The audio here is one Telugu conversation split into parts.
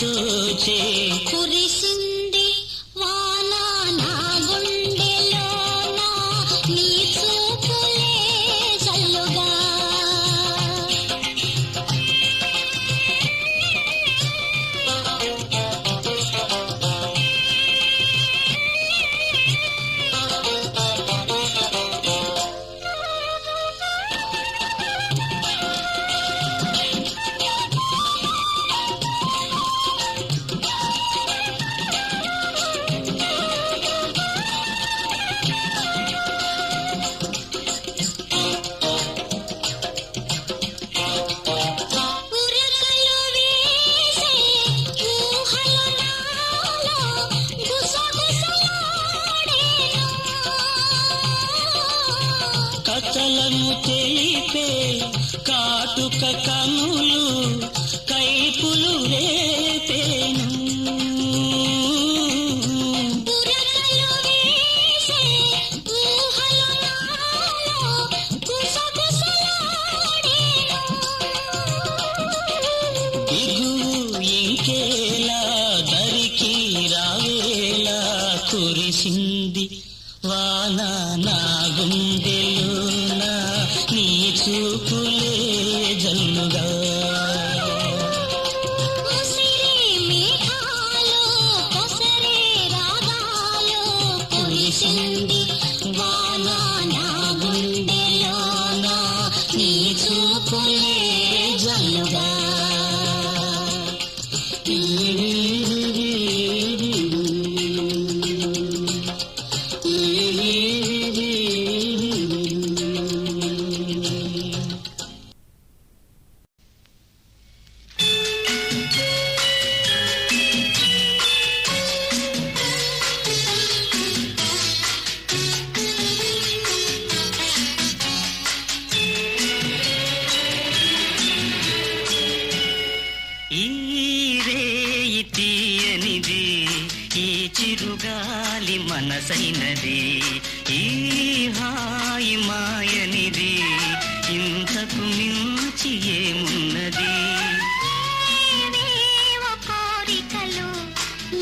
తోచే కురిసింది కథలను తెలిపే కాటుక కనులు కైపులు రేపేను.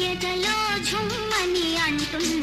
ఎదలో ఝుమ్మని అంటున్నవి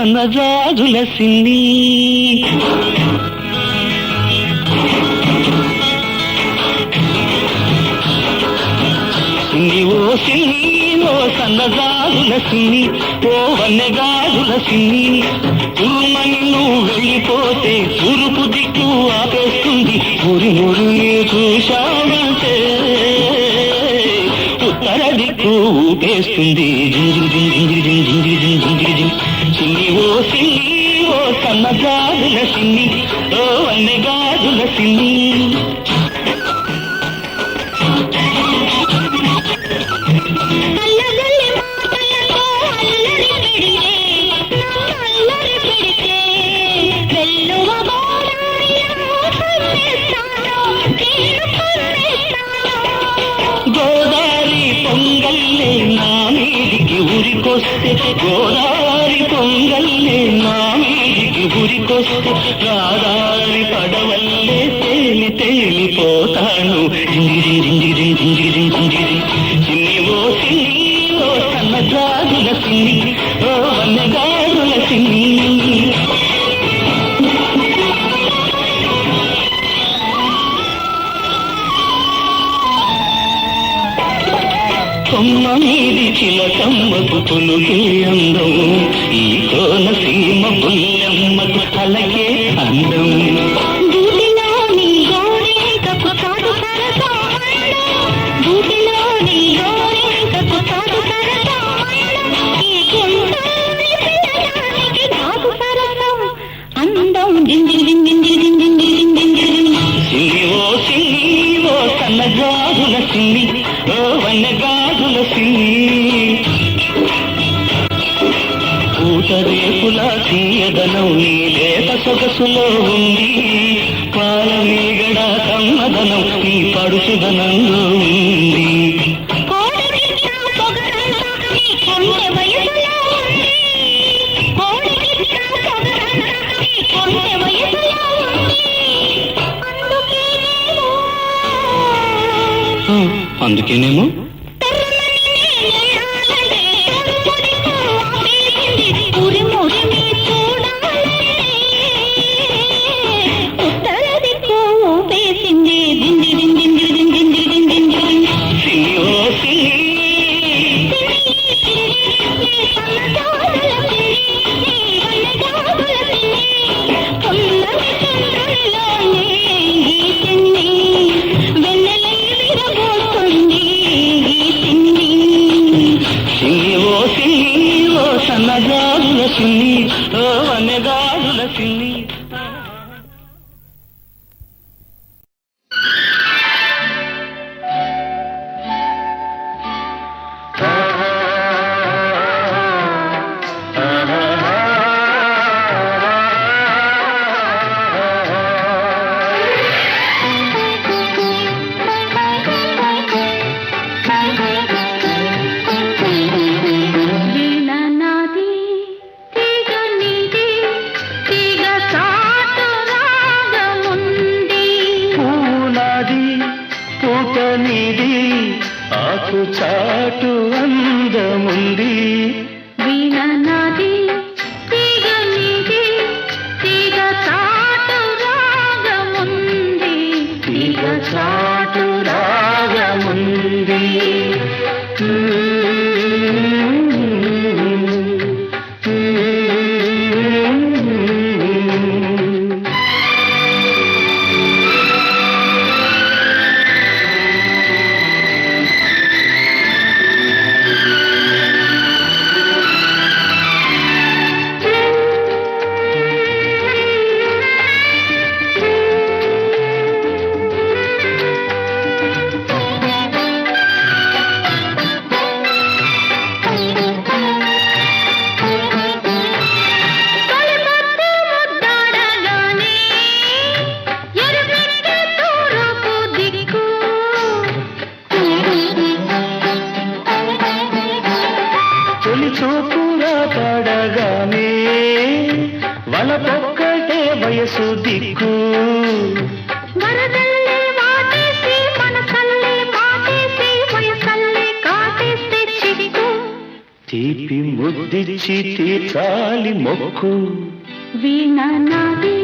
సన్నజాజుల ఓ సింగి ఓ సన్నజాజుల సిన్ని ఓ వన్నెగాజుల సిన్ని తురుమని నువ్వు వెళ్ళిపోతే తురుపు దిక్కు ఆపేస్తుంది. ఊరి మురు చూశామంటే ఉత్తర దిక్కు ఊపేస్తుంది. జింజిరి జింజిరి జింజిరి జింజిరి. సిన్ని ఓ సన్నగాజుల సిన్ని ఓ వన్నెగాజుల సిన్ని గోదావరి గోదావరి పొంగల్ పడవల్లే నా గురికొస్తే రాదారి పడవల్లే తేలి తేలిపోతాను. చిన్ని ఓ చిన్ని ఓ సన్నద్రాగుల చిన్ని. ఓ వన్నగారుల తొలుగేయం అందుకేనేమో Let you leave. దూరంగా పడగానే వలపొక్కటే వయసు దిక్కు. తీపి ముద్దిచ్చి తీర్చాలి మొక్కు. వీణ నాది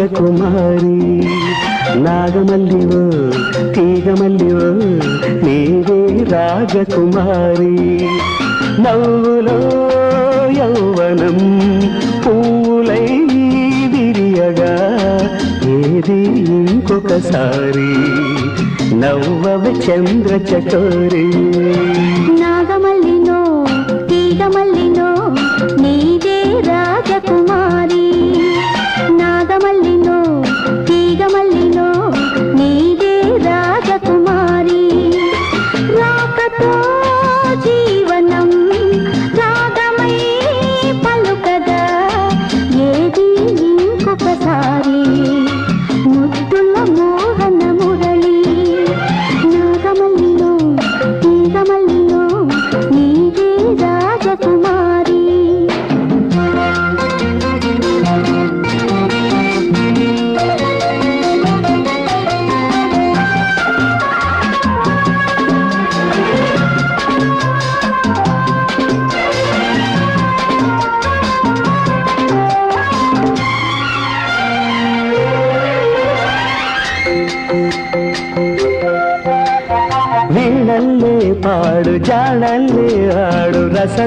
నాగకుమారి నాగమల్లివో తీగమల్లివో నీవే రాజకుమారి. నవ్వులో యౌవనం పూలై విరియగా ఏది ఇంకొకసారి? నవ్వవ చంద్ర చకోరీ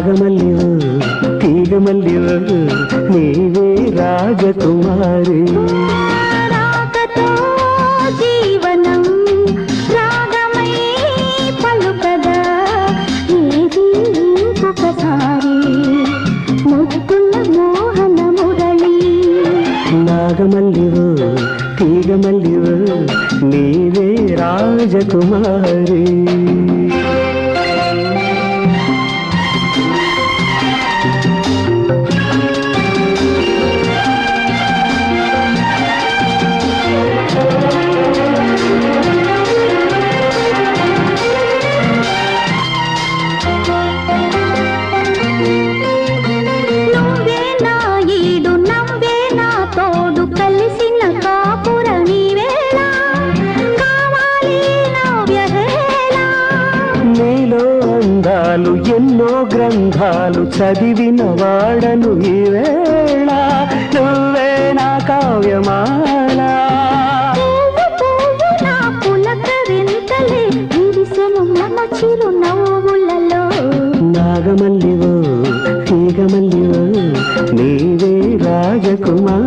రాగమల్లివు తీగమల్లివు నీవే రాజకుమారి. నాగమల్లివు తీగమల్లివు నీవే రాజకుమారి. చదివిన వాడను ఈవేళ నువ్వే నా కావ్యమాల. నాగమల్లివో తీగమల్లివో నీవే రాజకుమార్.